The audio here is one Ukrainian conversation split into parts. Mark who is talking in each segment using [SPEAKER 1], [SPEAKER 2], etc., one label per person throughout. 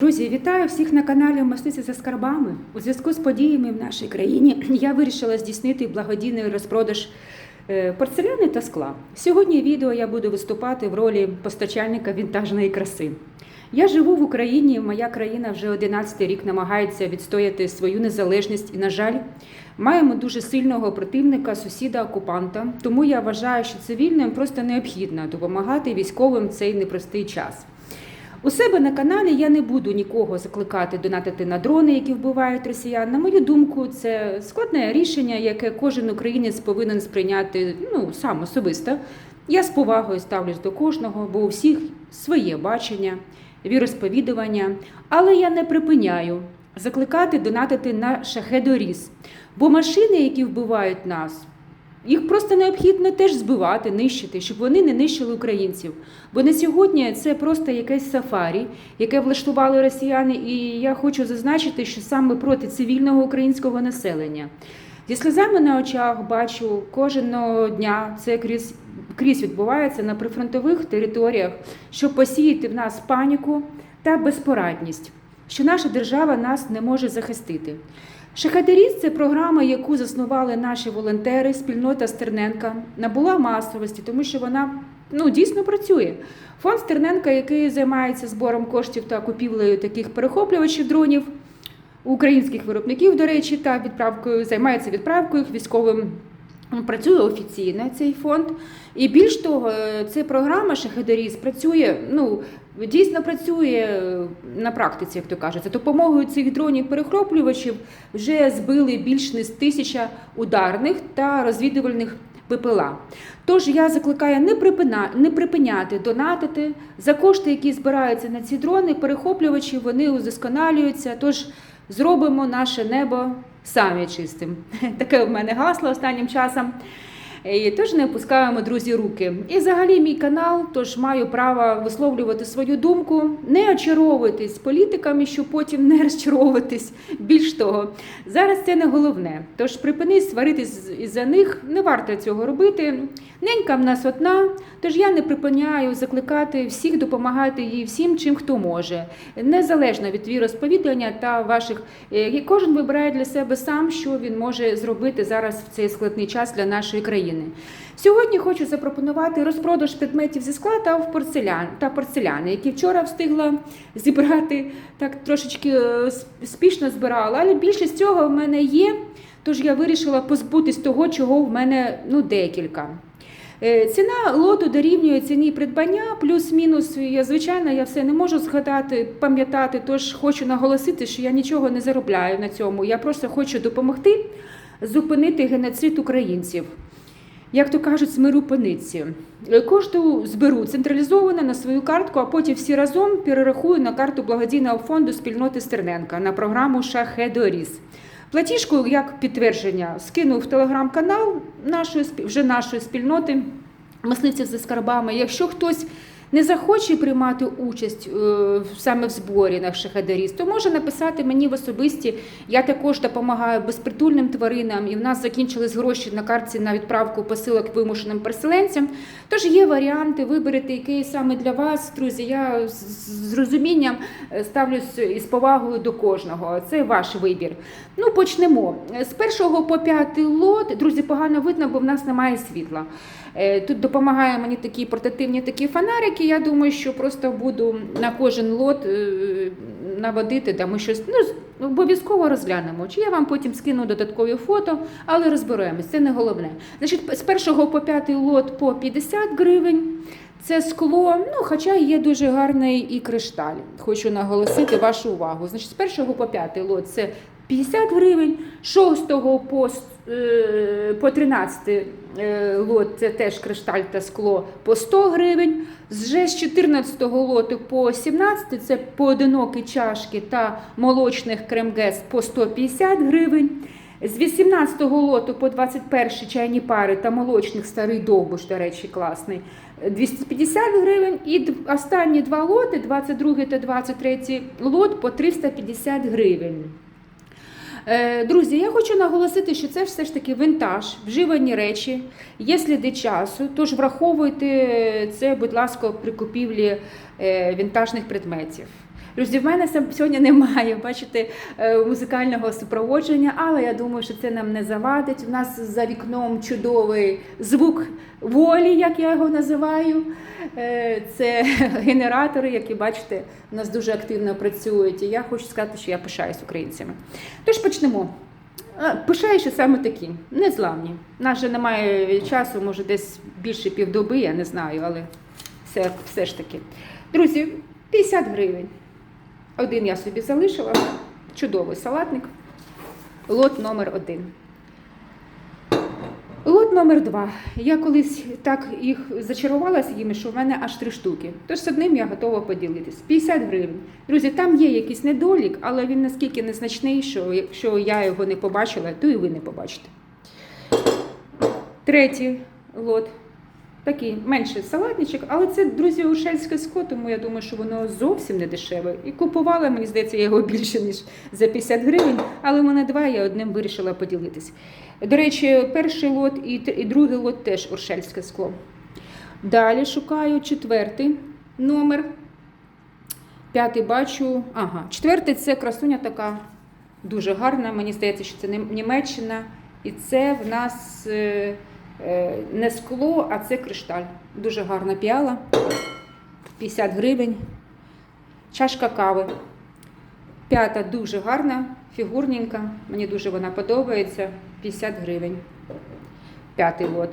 [SPEAKER 1] Друзі, вітаю всіх на каналі Мостиці за скарбами. У зв'язку з подіями в нашій країні я вирішила здійснити благодійний розпродаж е, порцеляни та скла. Сьогодні відео я буду виступати в ролі постачальника вінтажної краси. Я живу в Україні. Моя країна вже 11 рік намагається відстояти свою незалежність і, на жаль, маємо дуже сильного противника, сусіда окупанта. Тому я вважаю, що цивільним просто необхідно допомагати військовим цей непростий час. У себе на каналі я не буду нікого закликати донатити на дрони, які вбивають росіян. На мою думку, це складне рішення, яке кожен українець повинен сприйняти ну, сам особисто. Я з повагою ставлюсь до кожного, бо у всіх своє бачення, віросповідування. Але я не припиняю закликати донатити на шахедоріз. Бо машини, які вбивають нас, їх просто необхідно теж збивати, нищити, щоб вони не нищили українців. Бо на сьогодні це просто якесь сафарі, яке влаштували росіяни, і я хочу зазначити, що саме проти цивільного українського населення. Зі сльозами на очах бачу кожного дня це крізь, крізь відбувається на прифронтових територіях, щоб посіяти в нас паніку та безпорадність, що наша держава нас не може захистити. Шахедеріст це програма, яку заснували наші волонтери, спільнота Стерненка, набула масовості, тому що вона ну, дійсно працює. Фонд Стерненка, який займається збором коштів та купівлею таких перехоплювачів дронів українських виробників, до речі, та відправкою займається відправкою військовим. Працює офіційно цей фонд, і більш того, ця програма Шахедеріс працює. Ну дійсно працює на практиці, як то кажуть. За допомогою цих дронів перехоплювачів вже збили більш ніж тисяча ударних та розвідувальних БПЛА. Тож я закликаю не припина, не припиняти донатити за кошти, які збираються на ці дрони, перехоплювачі, вони удосконалюються. Тож зробимо наше небо самі чистим. Таке в мене гасло останнім часом. І Тож не опускаємо, друзі, руки. І взагалі мій канал, тож маю право висловлювати свою думку, не очаровуватись політиками, щоб потім не розчаровуватись. Більш того, зараз це не головне. Тож припини сваритись із-за них, не варто цього робити. Ненька в нас одна, тож я не припиняю закликати всіх допомагати їй всім, чим хто може, незалежно від віросповідання та ваших. е, і Кожен вибирає для себе сам, що він може зробити зараз в цей складний час для нашої країни. Сьогодні хочу запропонувати розпродаж предметів зі скла та в порцелян та порцеляни, які вчора встигла зібрати так трошечки е, спішно збирала, але більшість цього в мене є. Тож я вирішила позбутись того, чого в мене ну декілька. Е, Ціна лоту дорівнює ціні придбання, плюс-мінус. Я звичайно я все не можу згадати, пам'ятати. Тож хочу наголосити, що я нічого не заробляю на цьому. Я просто хочу допомогти зупинити геноцид українців. Як то кажуть, миру пениці. Е, Кошти зберу централізовано на свою картку, а потім всі разом перерахую на карту благодійного фонду спільноти Стерненка на програму Шахедоріс. Платіжку як підтвердження скинув в телеграм-канал нашої вже нашої спільноти мисливців за скарбами. Якщо хтось не захоче приймати участь е, саме в зборі на Шахедеріс, то може написати мені в особисті. Я також допомагаю безпритульним тваринам, і в нас закінчились гроші на картці на відправку посилок вимушеним переселенцям. Тож є варіанти, виберете, який саме для вас, друзі. Я з з розумінням е, ставлюсь із повагою до кожного. Це ваш вибір. Ну, почнемо. З першого по п'ятий лот, друзі, погано видно, бо в нас немає світла. Е, Тут допомагає мені такі портативні такі фонарики. Я думаю, що просто буду на кожен лот е, наводити, да ми щось ну, обов'язково розглянемо. Чи я вам потім скину додаткові фото, але розберемось, це не головне. Значить, з першого по п'ятий лот по 50 гривень. Це скло, ну хоча є дуже гарний і кришталь. Хочу наголосити вашу увагу. Значить, з першого по п'ятий лот це 50 гривень, шостого по, по 13 е, лот це теж кришталь та скло по 100 гривень. Вже з 14 лоту по 17 це поодинокі чашки та молочних кремгес по 150 гривень. З 18-го лоту по 21 чайні пари та молочних старий довбуш, до речі, класний, 250 гривень. І останні два лоти, 22 та 23 лот по 350 гривень. Е, Друзі, я хочу наголосити, що це все ж таки винтаж, вживані речі, є сліди часу, тож враховуйте це, будь ласка, при купівлі е, вінтажних предметів. Друзі, в мене сьогодні немає, бачите, е, музикального супроводження, але я думаю, що це нам не завадить. У нас за вікном чудовий звук волі, як я його називаю. Е, Це генератори, які бачите, у нас дуже активно працюють. І я хочу сказати, що я пишаюсь українцями. Тож почнемо. Пишаюся саме такі, незламні. У нас же немає часу, може десь більше півдоби, я не знаю, але все, все ж таки. Друзі, 50 гривень. Один я собі залишила. Чудовий салатник. Лот номер один. Лот номер два. Я колись так їх зачарувалася їми, що в мене аж три штуки. Тож з одним я готова поділитись. 50 гривень. Друзі, там є якийсь недолік, але він наскільки незначний, що якщо я його не побачила, то і ви не побачите. Третій лот. Такий менший салатничок, але це, друзі, ушельське скло, тому я думаю, що воно зовсім не дешеве. І купувала, мені здається, я його більше, ніж за 50 гривень, але в мене два, я одним вирішила поділитись. До речі, перший лот і, і другий лот теж уршельське скло. Далі шукаю четвертий номер. П'ятий бачу. Ага, четвертий це красуня така дуже гарна. Мені здається, що це Німеччина. І це в нас е, не скло, а це кришталь. Дуже гарна піала. 50 гривень. Чашка кави. П'ята дуже гарна, фігурненька. Мені дуже вона подобається. 50 гривень. П'ятий лот.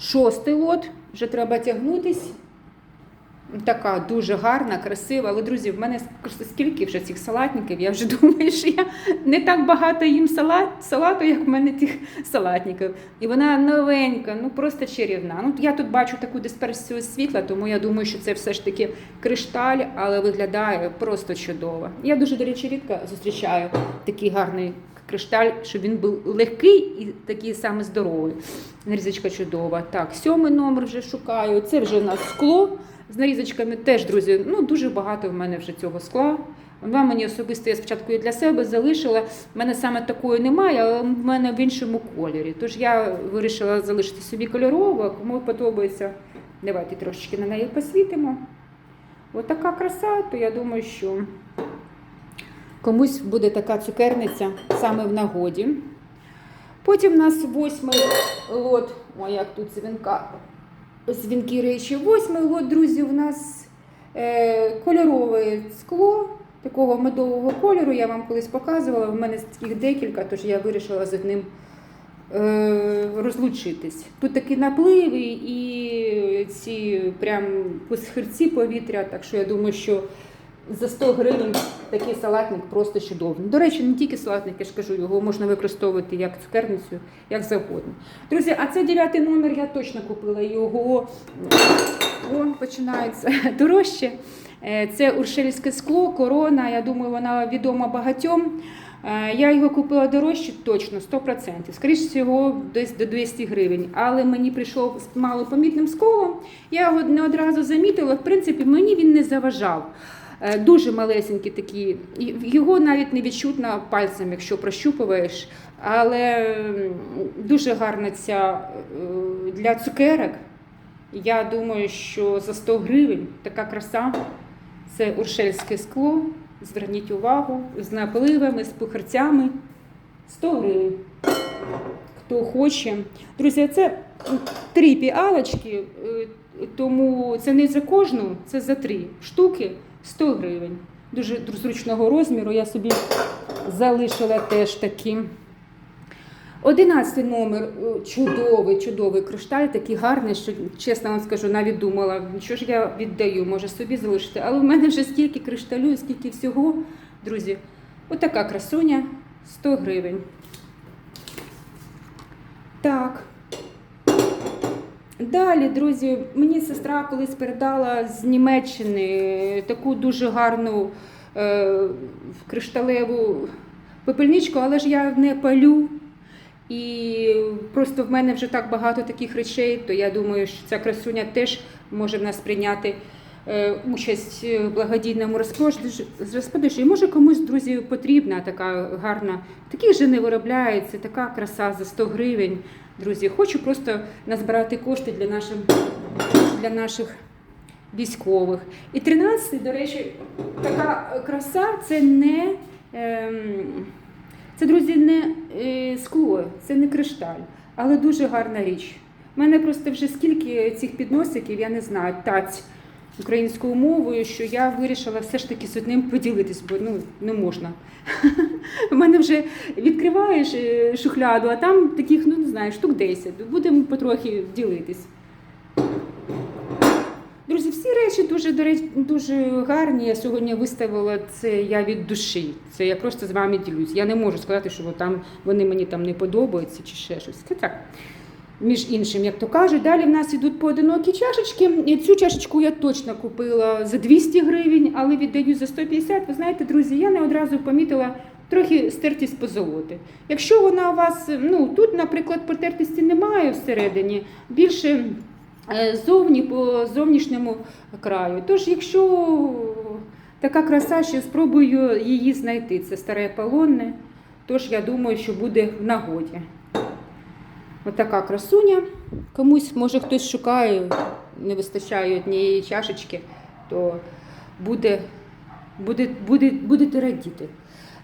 [SPEAKER 1] Шостий лот. Вже треба тягнутись. Така дуже гарна, красива. Але, друзі, в мене скільки вже цих салатників, я вже думаю, що я не так багато їм салат, салату, як в мене тих салатників. І вона новенька, ну просто чарівна. Ну, я тут бачу таку дисперсію світла, тому я думаю, що це все ж таки кришталь, але виглядає просто чудово. Я дуже, до речі, рідко зустрічаю такий гарний кришталь, щоб він був легкий і такий саме здоровий. Нарізочка чудова. Так, сьомий номер вже шукаю. Це вже у нас скло. З нарізочками теж, друзі, ну дуже багато в мене вже цього скла. Вона мені особисто я спочатку і для себе залишила. В мене саме такої немає, але в мене в іншому кольорі. Тож я вирішила залишити собі кольорову, кому подобається. Давайте трошечки на неї посвітимо. Отака краса, то я думаю, що комусь буде така цукерниця саме в нагоді. Потім у нас восьмий лот. Ой, як тут дзвінка. Дзвінки речі. Восьмий лот, друзі, у нас е, кольорове скло такого медового кольору. Я вам колись показувала. У мене їх декілька, тож я вирішила з одним е, розлучитись. Тут такі напливи і ці прям пусхирці повітря, так що я думаю, що за 100 гривень такий салатник просто чудовий. До речі, не тільки салатник, я ж кажу, його можна використовувати як цукерницю, як завгодно. Друзі, а це дев'ятий номер, я точно купила його. О, починається дорожче. Е, Це уршельське скло, корона. Я думаю, вона відома багатьом. Е, Я його купила дорожче точно, 100%. Скоріше всього, десь до 200 гривень. Але мені прийшов з малопомітним сколом. Я його не одразу замітила. В принципі, мені він не заважав. Е, Дуже малесенький такі. Його навіть не відчутно пальцем, якщо прощупуєш. Але дуже гарна ця е, для цукерок. Я думаю, що за 100 гривень така краса це уршельське скло. Зверніть увагу з напливами, з пухарцями. 100 гривень. Хто хоче. Друзі, це три піалочки, е, тому це не за кожну, це за три штуки 100 гривень. Дуже зручного розміру. Я собі залишила теж такі. Одинадцятий номер е, чудовий, чудовий кришталь, такий гарний, що чесно вам скажу, навіть думала, що ж я віддаю, може собі залишити. Але в мене вже стільки кришталю, скільки всього, друзі. Отака красуня 100 гривень. Так. Далі, друзі, мені сестра колись передала з Німеччини таку дуже гарну е, кришталеву пепельничку, але ж я не палю. І просто в мене вже так багато таких речей, то я думаю, що ця красуня теж може в нас прийняти е, участь в благодійному розпродажі. І може комусь, друзі, потрібна така гарна. Таких же не виробляється, така краса за 100 гривень. Друзі, хочу просто назбирати кошти для, наших для наших військових. І 13, до речі, така краса це не. Ем, це, друзі, не е, скло, це не кришталь, але дуже гарна річ. У мене просто вже скільки цих підносиків, я не знаю, таць українською мовою, що я вирішила все ж таки з одним поділитись, бо ну, не можна. У мене вже відкриваєш е, шухляду, а там таких, ну не знаю, штук 10. Будемо потрохи ділитись. Друзі, всі речі дуже, до речі, дуже гарні. Я сьогодні виставила це я від душі. Це я просто з вами ділюсь. Я не можу сказати, що там вони мені там не подобаються чи ще щось. Це так. Між іншим, як то кажуть, далі в нас ідуть поодинокі чашечки. Цю чашечку я точно купила за 200 гривень, але віддаю за 150. Ви знаєте, друзі, я не одразу помітила трохи стертість позолоти. Якщо вона у вас, ну тут, наприклад, потертості немає всередині, більше е, зовні по зовнішньому краю. Тож, якщо така краса, ще спробую її знайти. Це старе полонне, тож я думаю, що буде в нагоді. Отака красуня. Комусь, може, хтось шукає, не вистачає однієї чашечки, то буде, буде, буде, будете радіти.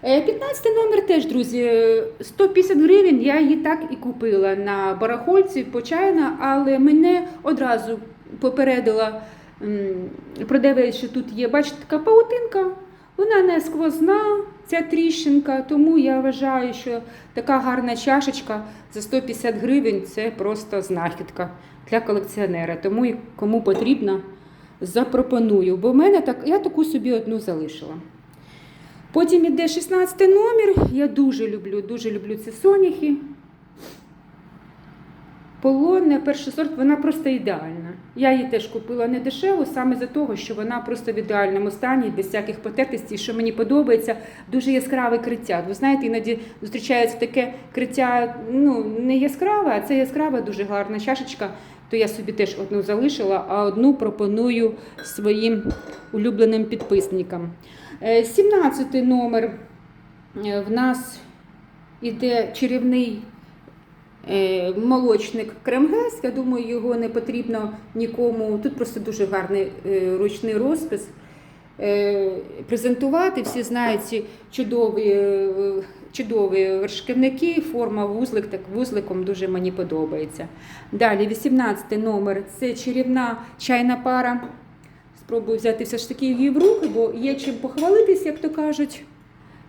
[SPEAKER 1] Е, 15 номер теж, друзі, е, 150 гривень. Я її так і купила на барахольці почайна, але мене одразу попередила продавець, що тут є, бачите, така паутинка. Вона не сквозна, ця тріщинка, тому я вважаю, що така гарна чашечка за 150 гривень це просто знахідка для колекціонера. Тому і кому потрібно, запропоную. Бо в мене так, я таку собі одну залишила. Потім іде 16 номер. Я дуже люблю, дуже люблю ці соняхи. Полонне, перший сорт, вона просто ідеальна. Я її теж купила не дешево, саме за того, що вона просто в ідеальному стані, без всяких потертостей, що мені подобається, дуже яскраве криття. Ви знаєте, іноді зустрічається таке криття, ну не яскраве, а це яскрава, дуже гарна чашечка. То я собі теж одну залишила, а одну пропоную своїм улюбленим підписникам. Е, 17 номер е, в нас іде чарівний е, молочник Кремгес. Я думаю, його не потрібно нікому. Тут просто дуже гарний е, ручний розпис. Е, Презентувати всі знають ці чудові, е, чудові вершківники, форма вузлик, так вузликом дуже мені подобається. Далі 18 номер це чарівна чайна пара. Спробую взяти все ж таки її в руки, бо є чим похвалитись, як то кажуть.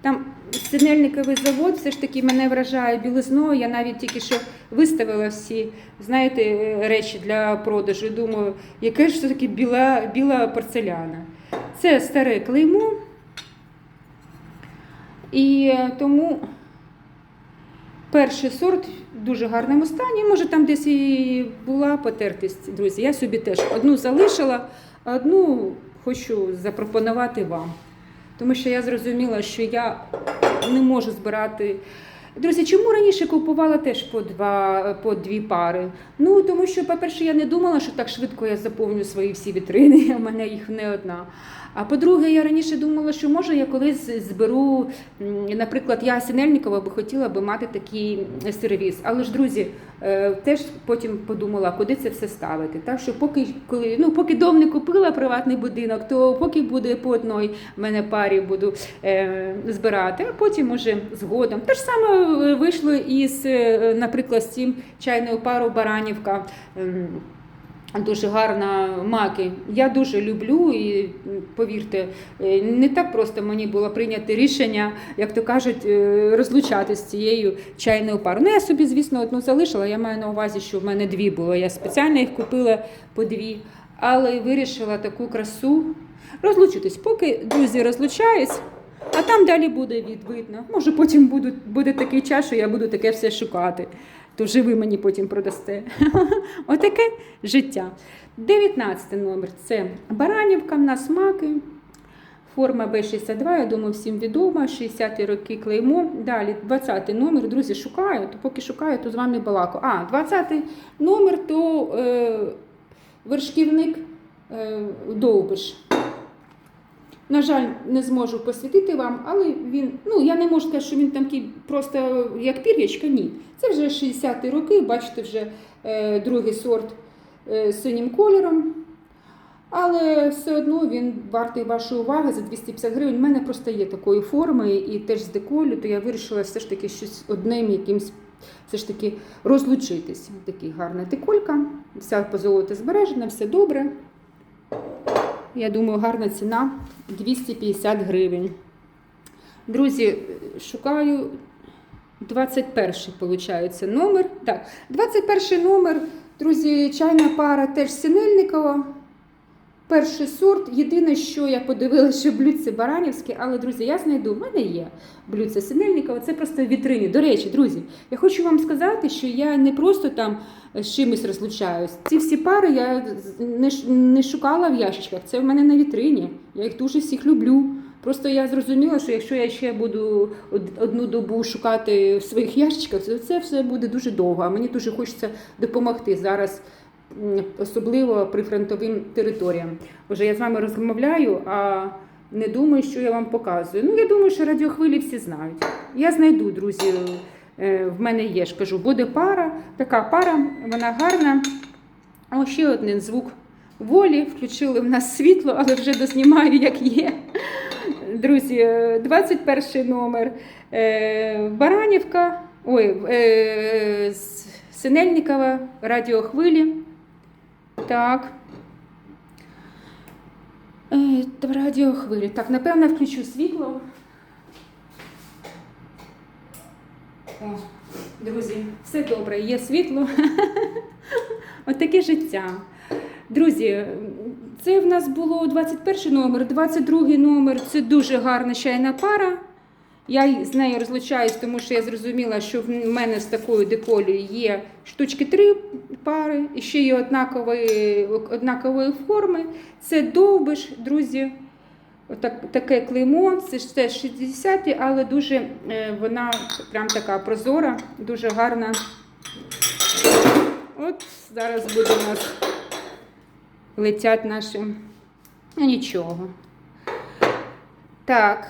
[SPEAKER 1] Там синельниковий завод все ж таки мене вражає білизною. Я навіть тільки що виставила всі, знаєте, е, речі для продажу. Думаю, яке ж все таки біла, біла порцеляна. Це старе клеймо. І е, тому перший сорт в дуже гарному стані. Може, там десь і була потертість, друзі. Я собі теж одну залишила, одну хочу запропонувати вам. Тому що я зрозуміла, що я не можу збирати. Друзі, чому раніше купувала теж по два по дві пари? Ну тому що, по-перше, я не думала, що так швидко я заповню свої всі вітрини. У мене їх не одна. А по-друге, я раніше думала, що може я колись зберу, наприклад, я Синельникова би хотіла би мати такий сервіс. Але ж, друзі, е, теж потім подумала, куди це все ставити. Так що поки коли ну поки дом не купила приватний будинок, то поки буде по одній мене парі буду е, збирати, а потім може згодом. Те ж саме вийшло із, е, наприклад, з цим чайною парою Баранівка. Ем, Дуже гарна маки. Я дуже люблю і повірте, е, не так просто мені було прийняти рішення, як то кажуть, е, розлучатися з цією чайною парою. Ну, я собі, звісно, одну залишила. Я маю на увазі, що в мене дві було. Я спеціально їх купила по дві, але вирішила таку красу розлучитись. Поки друзі розлучаюсь, а там далі буде від. Може, потім буде, буде такий час, що я буду таке все шукати. То вже мені потім продасте. Отаке життя. 19 номер це Баранівка, в нас маки. Форма Б62, я думаю, всім відома. 60-ті роки клеймо. Далі 20 номер. Друзі, шукаю, то поки шукаю, то з вами балаку. А, 20 номер то е, вершківник е, Довбиш. На жаль, не зможу посвятити вам, але він, ну я не можу сказати, що він такий просто як пір'ячка, ні. Це вже 60-ті роки, бачите, вже е, другий сорт е, синім кольором. Але все одно він вартий вашої уваги за 250 гривень. У мене просто є такої форми і теж з деколю, то я вирішила все ж таки щось одним якимсь все ж таки розлучитись. Такий гарна деколька, вся позолота збережена, все добре. Я думаю, гарна ціна 250 гривень. Друзі, шукаю 21 виходить, номер. Так, 21 номер, друзі, чайна пара теж Синельникова. Перший сорт. Єдине, що я подивилася, що блюдце Баранівське, але, друзі, я знайду, в мене є блюдце Синельникова, це просто вітрині. До речі, друзі, я хочу вам сказати, що я не просто там з чимось розлучаюсь. Ці всі пари я не, шукала в ящичках, це в мене на вітрині. Я їх дуже всіх люблю. Просто я зрозуміла, що якщо я ще буду одну добу шукати в своїх ящичках, то це все буде дуже довго. А мені дуже хочеться допомогти зараз, особливо при фронтовим територіям. Боже, я з вами розмовляю, а не думаю, що я вам показую. Ну, я думаю, що радіохвилі всі знають. Я знайду, друзі. е, В мене є, ж кажу, буде пара, така пара, вона гарна. О, ще один звук волі. Включили в нас світло, але вже дознімаю, як є. Друзі, е, 21 номер. Е, Баранівка, ой, е, Синельникова, радіохвилі. Так. Е, та Радіохвилі. Так, напевно, включу світло. О, друзі, все добре, є світло. Отаке життя. Друзі, це в нас було 21 номер, 22 номер це дуже гарна чайна пара. Я з нею розлучаюсь, тому що я зрозуміла, що в мене з такою деколею є штучки три пари, і ще є однакової, однакової форми. Це довбиш, друзі. Отак, таке клеймо, це ж теж 60 але дуже е, вона прям така прозора, дуже гарна. От зараз буде у нас летять наші. Ну нічого. Так.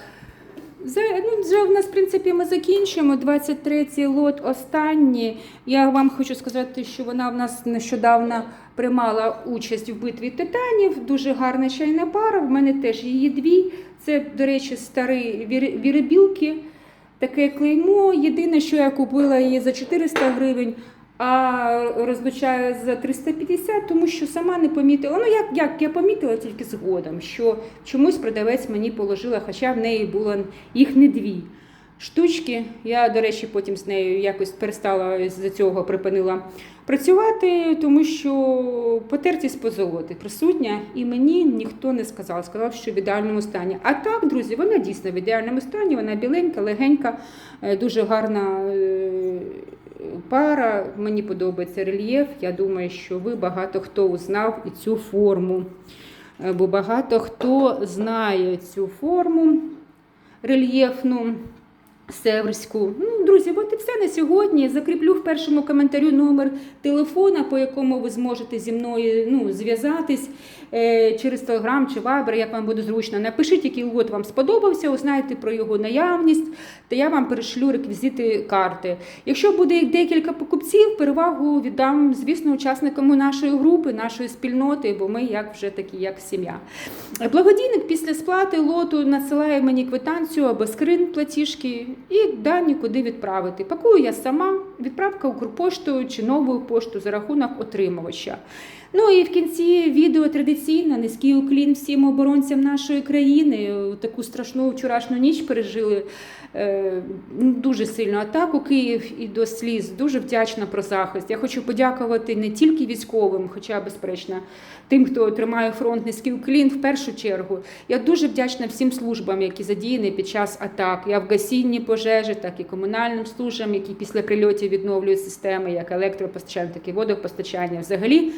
[SPEAKER 1] Ну, вже в нас, в принципі, ми закінчуємо. 23-й лот останній. Я вам хочу сказати, що вона в нас нещодавно приймала участь в битві титанів. Дуже гарна чайна пара. В мене теж її дві. Це, до речі, старі вір- віробілки. Таке клеймо. Єдине, що я купила її за 400 гривень, а розлучаю за 350, тому що сама не помітила. Ну, як, як я помітила тільки згодом, що чомусь продавець мені положила, хоча в неї було їх не дві. Штучки, я, до речі, потім з нею якось перестала з цього припинила працювати, тому що потертість позолоти присутня, і мені ніхто не сказав. Сказав, що в ідеальному стані. А так, друзі, вона дійсно в ідеальному стані, вона біленька, легенька, е, дуже гарна е, пара. Мені подобається рельєф. Я думаю, що ви багато хто узнав і цю форму. Е, Бо багато хто знає цю форму рельєфну. Северську. Ну, друзі, от і все на сьогодні. Закріплю в першому коментарю номер телефона, по якому ви зможете зі мною ну, зв'язатись е, через Телеграм чи Вайбер, як вам буде зручно. Напишіть, який лот вам сподобався, узнайте про його наявність, та я вам перешлю реквізити карти. Якщо буде декілька покупців, перевагу віддам, звісно, учасникам нашої групи, нашої спільноти, бо ми як вже такі, як сім'я. Благодійник після сплати лоту надсилає мені квитанцію або скрин платіжки і дані, куди відправити. Пакую я сама, відправка Укрпоштою чи новою поштою за рахунок отримувача. Ну і в кінці відео традиційно низький уклін всім оборонцям нашої країни. Таку страшну вчорашню ніч пережили е, дуже сильну атаку Київ і до сліз. Дуже вдячна про захист. Я хочу подякувати не тільки військовим, хоча безперечно, тим, хто тримає фронт низький уклін в першу чергу. Я дуже вдячна всім службам, які задіяні під час атак, в гасінні пожежі, так і комунальним службам, які після прильотів відновлюють системи, як електропостачання, так і водопостачання. Взагалі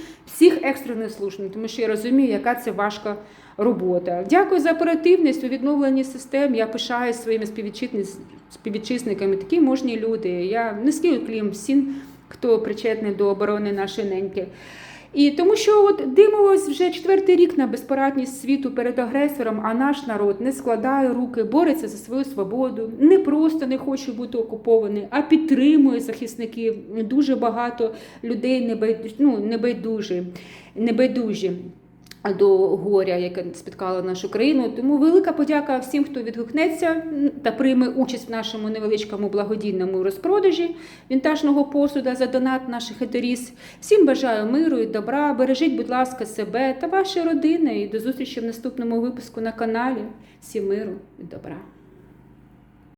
[SPEAKER 1] всіх екстрених служб, тому що я розумію, яка це важка робота. Дякую за оперативність у відновленні систем. Я пишаюсь своїми співвітчисниками. Такі можні люди. Я низький уклін всім, хто причетний до оборони нашої неньки. І тому що от дивимось вже четвертий рік на безпорадність світу перед агресором, а наш народ не складає руки, бореться за свою свободу, не просто не хоче бути окупований, а підтримує захисників. Дуже багато людей небайдужі, ну, небайдужі, небайдужі. До горя, яке спіткало нашу країну. Тому велика подяка всім, хто відгукнеться та прийме участь в нашому невеличкому благодійному розпродажі вінтажного посуда за донат наших етеріс. Всім бажаю миру і добра. Бережіть, будь ласка, себе та ваші родини. І до зустрічі в наступному випуску на каналі. Всім миру і добра.